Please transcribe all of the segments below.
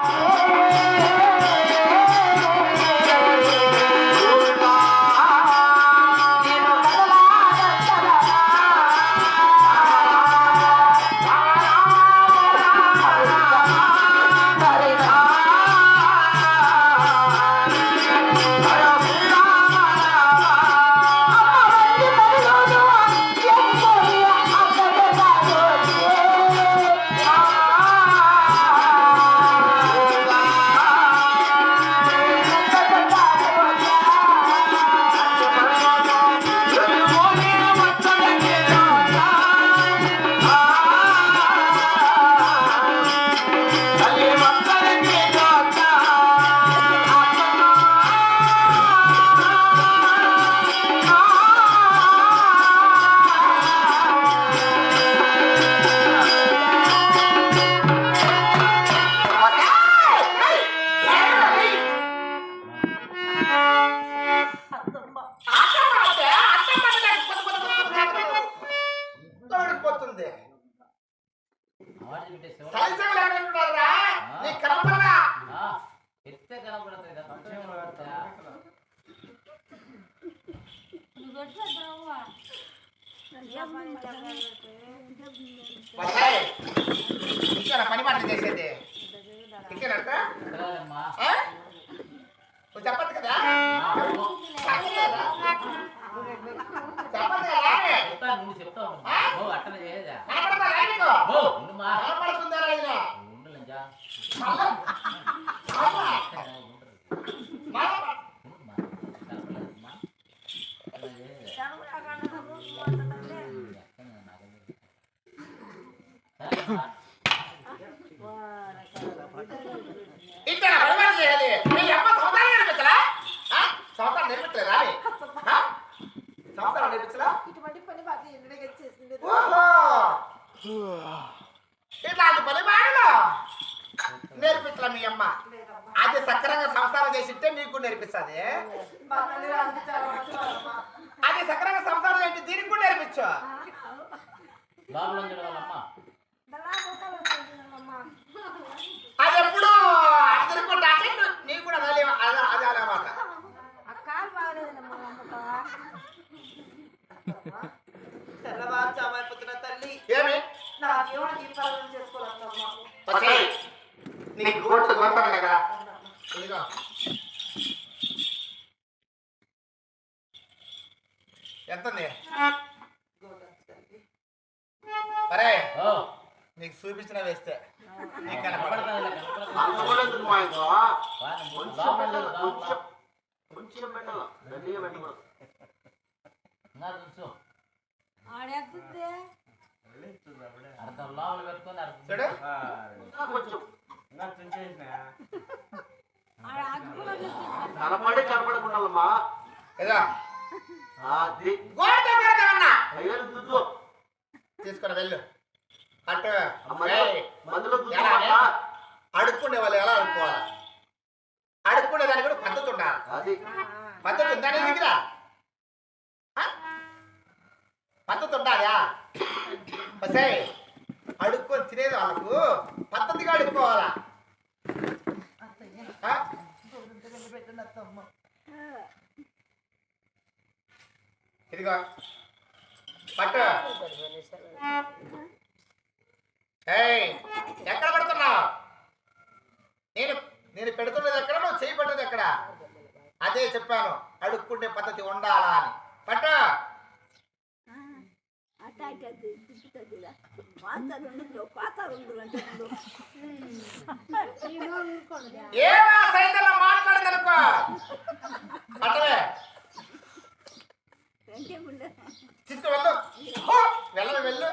Oh. పని మాట చేసేది. ఇంకేనా ఎక్కడాలమ్మా? నువ్వు చెప్పదు కదా? ఆ, అది ఎప్పుడు? నువ్వు- నీకు కూడా అదే అదే అన్నమాట. తల్లి ఏమి? నా జీవన దీపాలను వస్తాయి నీకు కదా? ఇదిగో. ఎంత నీకు చూపించిన వేస్తే. నీకు కనపడదు అర్థం లోపల పెట్టుకొని కనపడి తీసుకొని వెళ్ళు. అటు. అడుక్కునే వాళ్ళు ఎలా అడుక్కోవాలి? అడుక్కునే దానికి కూడా పద్ధతి ఉండాలి అది. పద్ధతి ఉందా నీ దగ్గర? పద్ధతి ఉండాలా వసే అడుక్కొని తినేది వాళ్ళకు పద్ధతిగా అడుక్కోవాలా? ఇదిగో పట్టు. ఎక్కడ పడుతున్నావు? నేను నేను పెడుతున్నది ఎక్కడ? నువ్వు చేయి పట్టేది ఎక్కడ? అదే చెప్పాను అడుక్కుంటే పద్ధతి ఉండాలా అని. పట్టు. ఏమా మాట్లాడదనుకో పట్టవే. వెళ్ళు.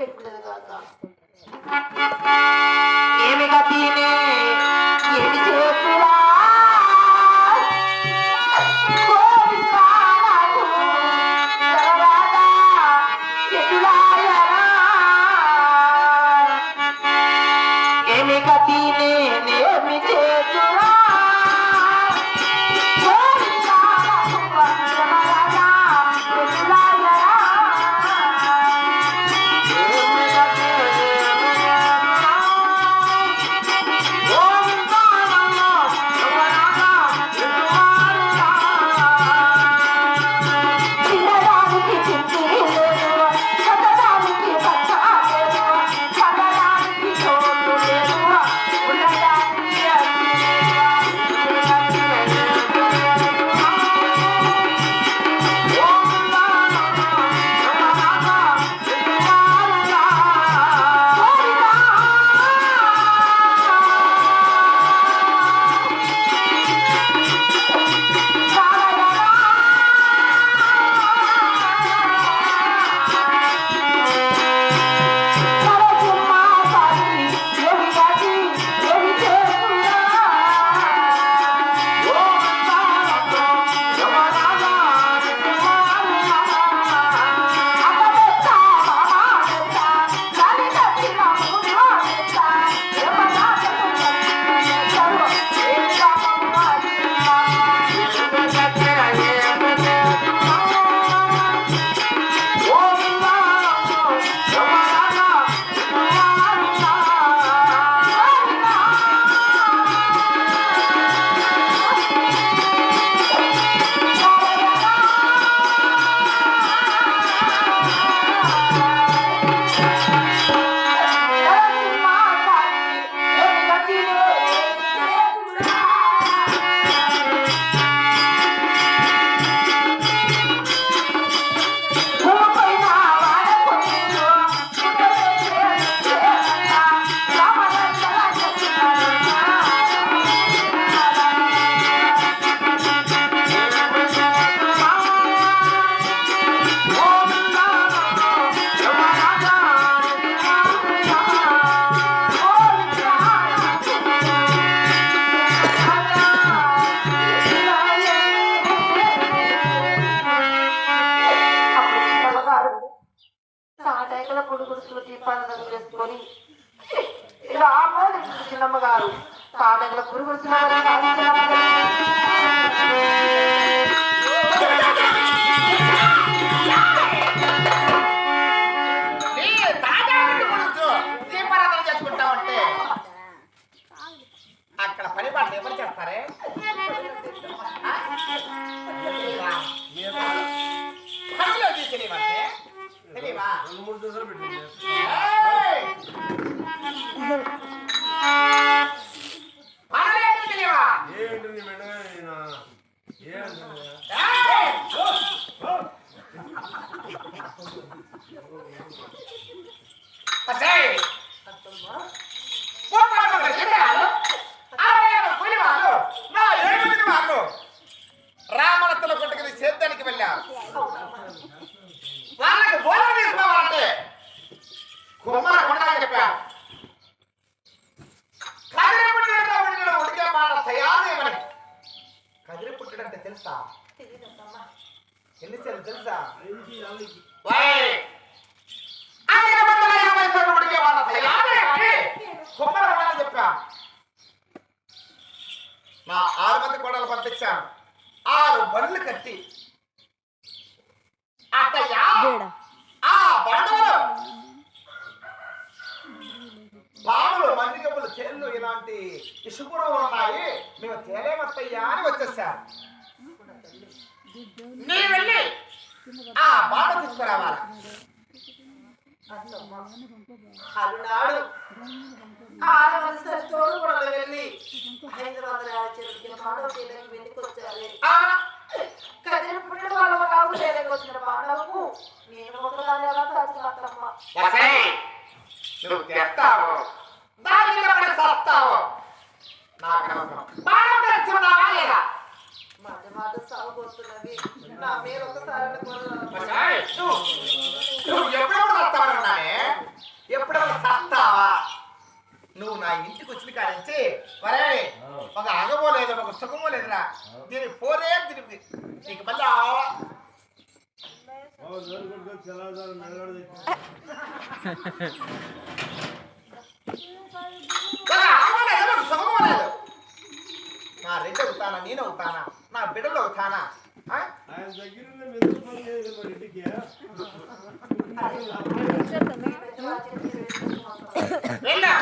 रेट मिलेगा అక్కడ పని పాటలు ఎవరు చేస్తారే? పనిలో తెలియవంటే తెలియవా ఏయ్! పనులేంటో రామలత్తల కొట్టుకుని సేద్యానికి వెళ్ళారు. వాళ్ళకి భోజనం తీసుకోవాలంటే కుమ్మర కొండగా చెప్పారు. ఉడికే మాట తయారేమని కుమ్మర కొండగా చెప్పా. నా ఆరు మంది కోడలు పంపించాను ఆరు బండ్లు కట్టి. అత్తయ్య! ఆ బండలు. పాములు మందిగప్పులు చేళ్ళు ఇలాంటి ఇసుకులు ఉన్నాయి. మేము తేలేమత్తయ్యా అని వచ్చేసారు నీ వెళ్ళి ఆ బాట తీసుకురావాలా? అన్నాడు. ఆరు వందల తోడు కూడా వెళ్ళి హైదరాబాద్ రాజకీయ మానవ తీరానికి వెళ్ళికొచ్చారు. ఆ, కదిరిపుట్టిన వాళ్ళ కాదు వచ్చిన మానవకు. నేను ఒకదాని అలా కాచుకుంటామ్మా వసై, నా మీద ఒకసారి నువ్వు నువ్వు ఎప్పుడెప్పుడు వస్తావన్నానే ఎప్పుడెప్పుడు నువ్వు నా ఇంటికి వచ్చిన కాడించి మరే ఒక అగమో లేదు ఒక సుఖమో లేదురా. దీని పోరే దీనికి నీకు మళ్ళీ ఆ- లేదు, సుఖమో లేదు. నా రెడ్డి అవుతానా నేను అవుతానా నా బిడ్డలు అవుతానా ఆ? ఆయన దగ్గర మెదడు పని లేదు మరి ఇంటికి. వెళ్ళా